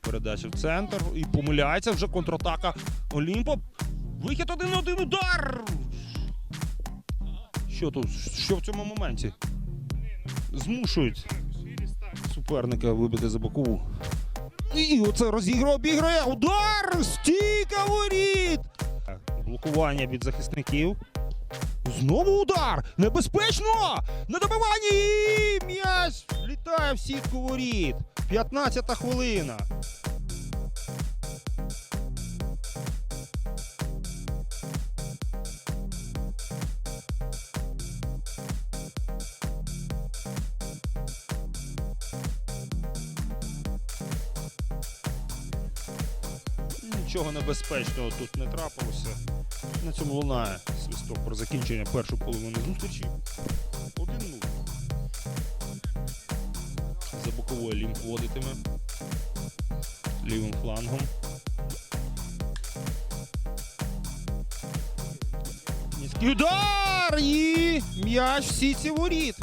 Передача в центр і помиляється вже контратака Олімпо. Вихід один-один удар. Що тут? Що в цьому моменті? Змушують суперника вибити за боку. І оце розігрує, обіграє. Удар! Стіка воріт! Блокування від захисників. Знову удар! Небезпечно! На добиванні! М'яч літає в сітку воріт. 15 хвилина. Нічого небезпечного тут не трапилося. На цьому лунає свисток про закінчення першої половини зустрічі. 1-0. За боковою лімп водитиме. Лівим флангом. Низький удар! І м'яч в сітці воріт.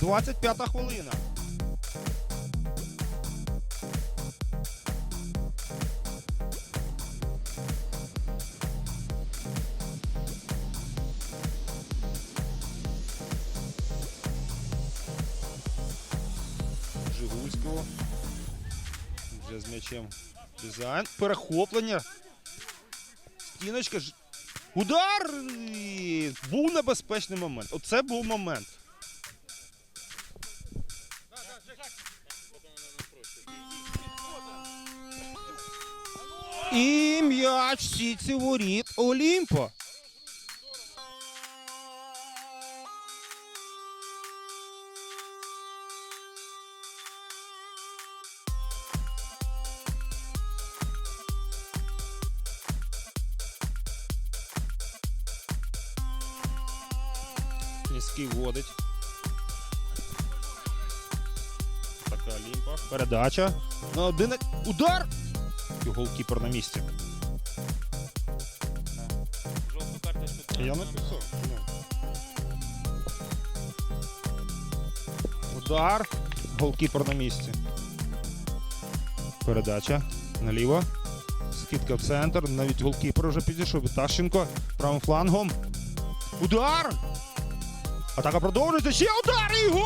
25 хвилина. Жигульського. Вже з м'ячем дизайн. Перехоплення. Стіночка. Удар! Був небезпечний момент. Оце був момент. І м'яч в сітці воріт Олімпа. Низький вводить. Така лімпа. Передача. На один. Удар! І голкіпер на місці. Я написав. ну. Удар. Голкіпер на місці. Передача. Наліво. Скидка в центр. Навіть голкіпер вже підійшов. Вітащенко. Правим флангом. Удар! Атака продовжується. Ще удар і гол!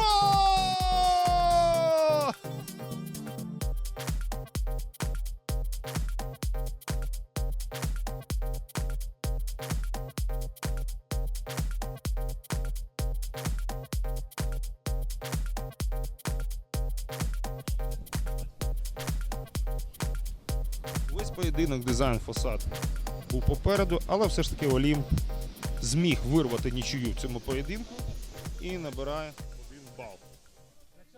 Весь поєдинок дизайн фасад був попереду, але все ж таки Олім зміг вирвати нічию в цьому поєдинку і набирає один бал.